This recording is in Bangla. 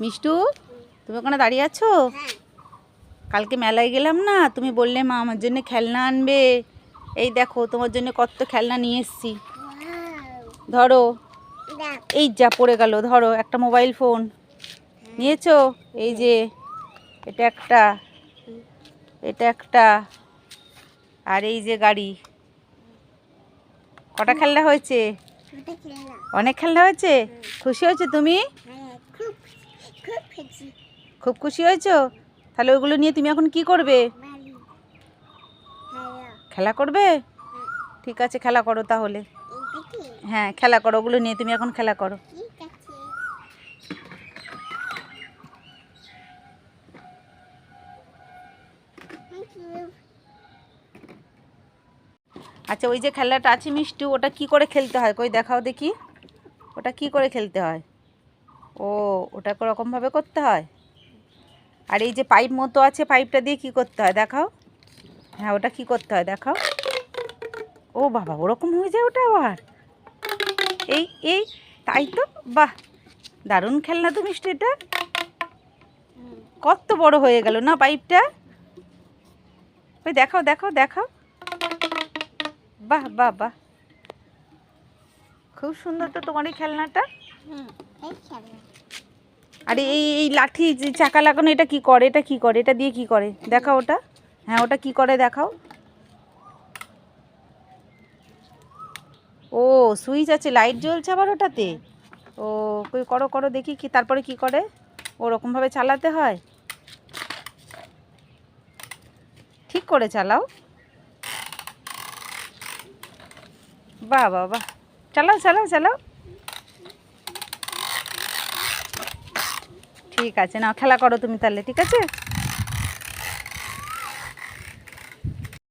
মিষ্টু তুমি ওখানে দাঁড়িয়ে আছো? কালকে মেলায় গেলাম না তুমি বললে মা আমার জন্য খেলনা আনবে। এই দেখো তোমার জন্য কত খেলনা নিয়ে এসছি। ধরো এই যা পড়ে গেল ধরো একটা মোবাইল ফোন। নিয়েছো? এই যে এটা একটা এটা একটা আর এই যে গাড়ি। কটা খেলনা হয়েছে? অনেক খেলনা হয়েছে? খুশি হয়েছে তুমি? হ্যাঁ। খুব খুশি। হয়েছো? তাহলে ওইগুলো নিয়ে তুমি এখন কি করবে? খেলা করবে? ঠিক আছে খেলা করো তাহলে। হ্যাঁ খেলা করো ওগুলো নিয়ে তুমি এখন খেলা করো। আচ্ছা ওই যে খেলাটা আছে মিষ্টু ওটা কি করে খেলতে হয়? কই দেখাও দেখি। ওটা কি করে খেলতে হয়? ও ওটা রকমভাবে করতে হয়? আর এই যে পাইপ মতো আছে, পাইপটা দিয়ে কি করতে হয় দেখাও? হ্যাঁ ওটা কি করতে হয় দেখাও? ও বাবা, ওরকম হয়ে যায় ওটা আবার? এই এই, তাই তো? বাহ, দারুণ খেলনা তো মিষ্টি এটা। কত বড় হয়ে গেল না পাইপটা? ওই দেখাও দেখাও দেখাও। বাহ বাহ বাহ। খুব সুন্দর তো তোমার এই খেলনাটা। হুম। আরে এই এই লাঠি যে চাকা লাগানো, এটা কি করে? এটা কি করে? এটা দিয়ে কি করে? দেখাও ওটা। হ্যাঁ ওটা কি করে দেখাও? ও, সুইচ আছে, লাইট জ্বলছে আবার ওটাতে? ও, কই, করো করো, দেখি কি, তারপরে কি করে? ওরকমভাবে চালাতে হয়? ঠিক করে চালাও। বাহ বাহ বাহ। চালাও চালাও চালাও। ঠিক আছে না খেলা করো তুমি তাহলে ঠিক আছে?